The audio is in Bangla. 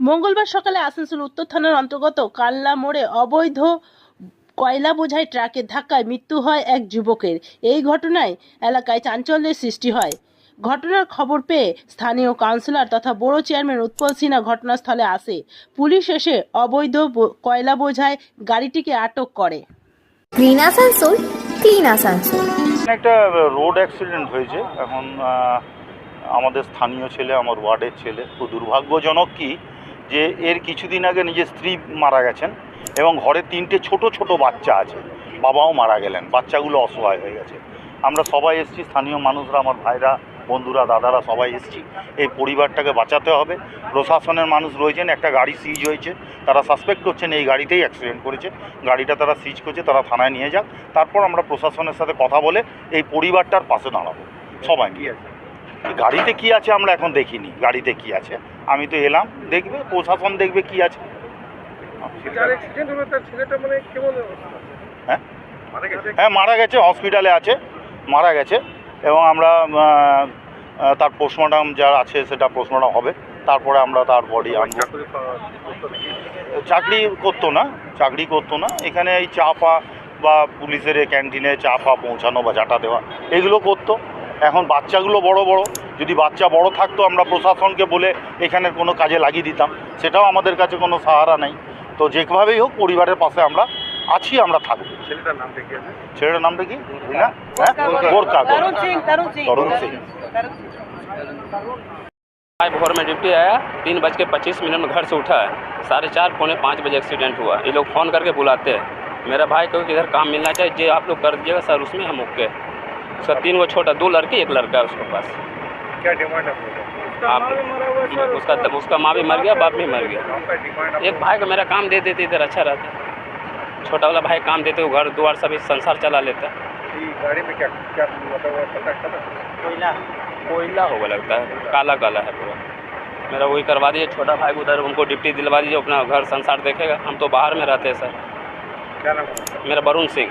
মঙ্গলবার সকালে আসানসোল উত্তর থানার অন্তর্গত কাল্লা মোড়ে অবৈধ কয়লা বোঝাই ট্রাকের ধাক্কায় মৃত্যু হয় এক যুবকের। এই ঘটনায় এলাকায় চাঞ্চল্যের সৃষ্টি হয়। ঘটনার খবর পেয়ে স্থানীয় কাউন্সিলর তথা বড় চেয়ারম্যান উৎপল সিনহা ঘটনাস্থলে আসে। পুলিশ এসে অবৈধ কয়লা বোঝাই গাড়িটিকে আটক করে। Green Asansol clean Asansol. একটা রোড অ্যাক্সিডেন্ট হয়েছে। এখন আমাদের স্থানীয় ছেলে আমার ওয়ার্ডের ছেলে। তো দুর্ভাগ্যজনক কি যে এর কিছুদিন আগে নিজের স্ত্রী মারা গেছেন এবং ঘরে তিনটে ছোট ছোট বাচ্চা আছে, বাবাও মারা গেলেন, বাচ্চাগুলো অসহায় হয়ে গেছে। আমরা সবাই এসেছি, স্থানীয় মানুষরা, আমার ভাইরা, বন্ধুরা, দাদারা, সবাই এসেছি। এই পরিবারটাকে বাঁচাতে হবে। প্রশাসনের মানুষ রয়েছেন, একটা গাড়ি সিজ হয়েছে। তারা সাসপেক্ট করছেন এই গাড়িতেই অ্যাক্সিডেন্ট করেছে। গাড়িটা তারা সিজ করছে, তারা থানায় নিয়ে যাক। তারপর আমরা প্রশাসনের সাথে কথা বলে এই পরিবারটার পাশে দাঁড়াবো। সবাই মিলে। গাড়িতে কি আছে আমরা এখন দেখিনি গাড়িতে কি আছে। আমি তো এলাম দেখবে প্রশাসন দেখবে কি আছে। যার? হ্যাঁ? মারা গেছে? হ্যাঁ মারা গেছে হসপিটালে আছে মারা গেছে এবং আমরা তার পোস্টমর্টম যা আছে সেটা পোস্টমর্টম হবে। তারপরে আমরা তার বডি আনব। চাকরি করতো না চাকরি করতো না। এখানে এই চা পা বা পুলিশের ক্যান্টিনে চা পা পৌঁছানো বা জাটা দেওয়া এগুলো করতো। এখন বাচ্চাগুলো বড় বড় যদি বাচ্চা বড় থাকতো আমরা প্রশাসনকে বলে এখানের কোনো কাজে লাগিয়ে দিতাম সেটাও আমাদের কাছে কোনো সাহারা নেই তো যেভাবেই হোক পরিবারের পাশে আমরা আছি আমরা থাকবো ছেলেটার নাম দেখে আছে ছেলেটার নামটা কি না হ্যাঁ গোরকা তরুণ সিং তরুণ সিং তরুণ সিং आज भोर में ड्यूटी आया तीन बज के पच्चीस मिनट में घर से उठा है साढ़े चार पौने पाँच बजे एक्सीडेंट हुआ ये लोग फ़ोन करके बुलाते हैं मेरा भाई को इधर काम मिलना चाहिए जे आप लोग कर दीजिएगा सर उसमें हम ओके उसका तीन गो छोटा दो लड़की एक लड़का है उसके पास। क्या डिमांड है? आप उसका उसका माँ भी मर गया बाप भी मर गया। एक भाई को मेरा काम दे देते इधर अच्छा रहता। छोटा वाला भाई काम देते वो घर द्वार सभी संसार चला लेता। गाड़ी में क्या क्या मतलब कोयला। होगा लगता है काला काला है पूरा। मेरा वही करवा दीजिए छोटा भाई को उधर उनको डिप्टी दिलवा दीजिए अपना घर संसार देखेगा। हम तो बाहर में रहते हैं सर। क्या नाम मेरा वरुण सिंह।